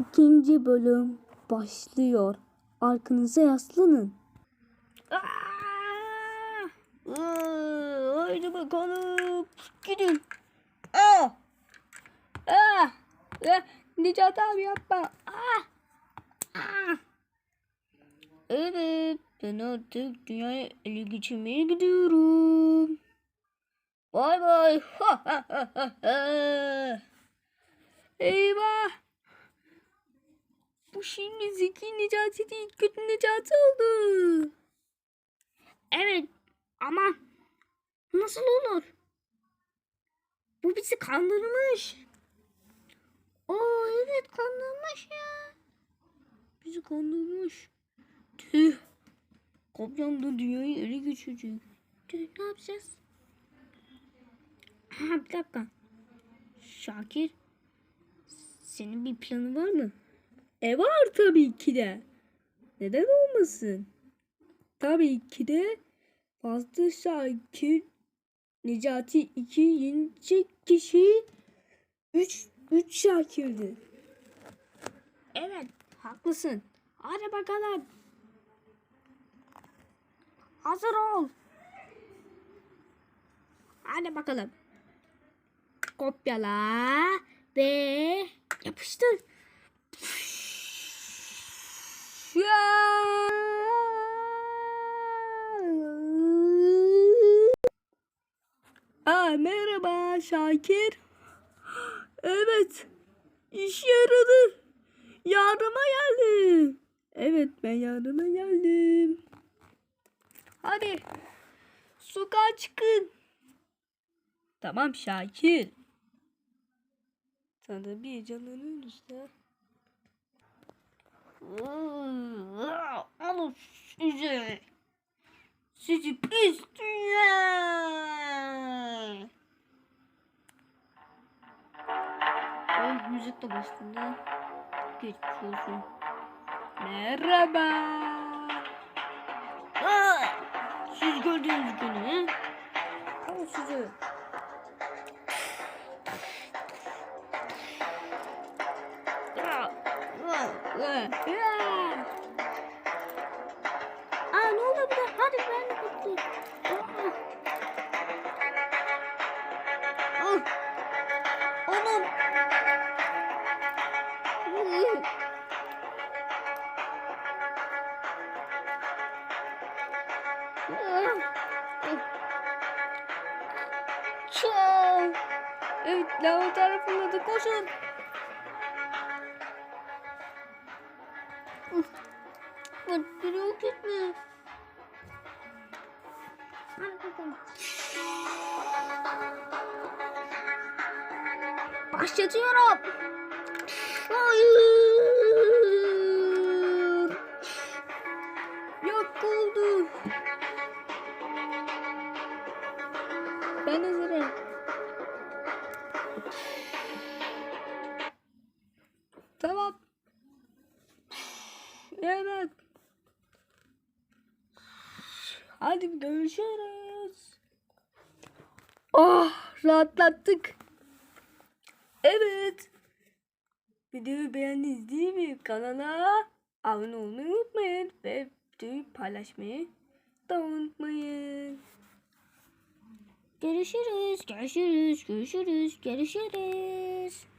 İkinci bölüm başlıyor. Arkanıza yaslanın. Haydi bakalım. Gidin. Aa! Aa! Aa! Necat abi yapma. Aa! Aa! Evet. Ben artık dünyaya ele geçirmeye gidiyorum. Bay bay. Ha. Eyvah. Bu şimdi Zeki Necati değil kötü Necati oldu. Evet ama nasıl olur? Bu bizi kandırmış. Aa evet kandırmış ya. Bizi kandırmış. Tüh. Kopyam da dünyayı ele geçirecek. Tüh ne yapacağız? Ha bir dakika. Şakir. Senin bir planın var mı? E var tabii ki de. Neden olmasın? Tabii ki de Fazlı Şakir Necati 2 yenecek kişi 3 3 Şakir'di. Evet, haklısın. Hadi bakalım. Hazır ol. Hadi bakalım. Kopyala ve yapıştır. Aa, merhaba Şakir. Evet. İş yaradı. Yardıma geldim. Evet ben yardıma geldim. Hadi. Sokağa çıkın. Tamam Şakir. Sana bir canının üstüne. Alın sizi. Sizi pis dünya. Ay müzik de başladı. Geçmiş olsun. Merhaba. Aa, siz gördüğünüz günü? Alın sizi. Aa, aa, aa. Ne oluyor burada? Hadi ben de bitti. Ah. Anam. Evet, lava tarafında da koşun. Bak, biri yok bakalım. Başlatıyorum. Hayır. Yok oldu. Ben hazırım. Tamam. Evet. Hadi görüşürüz. Oh rahatlattık. Evet. Videoyu beğendiniz değil mi? Kanala abone olmayı unutmayın. Ve videoyu paylaşmayı da unutmayın. Görüşürüz, görüşürüz, görüşürüz, görüşürüz.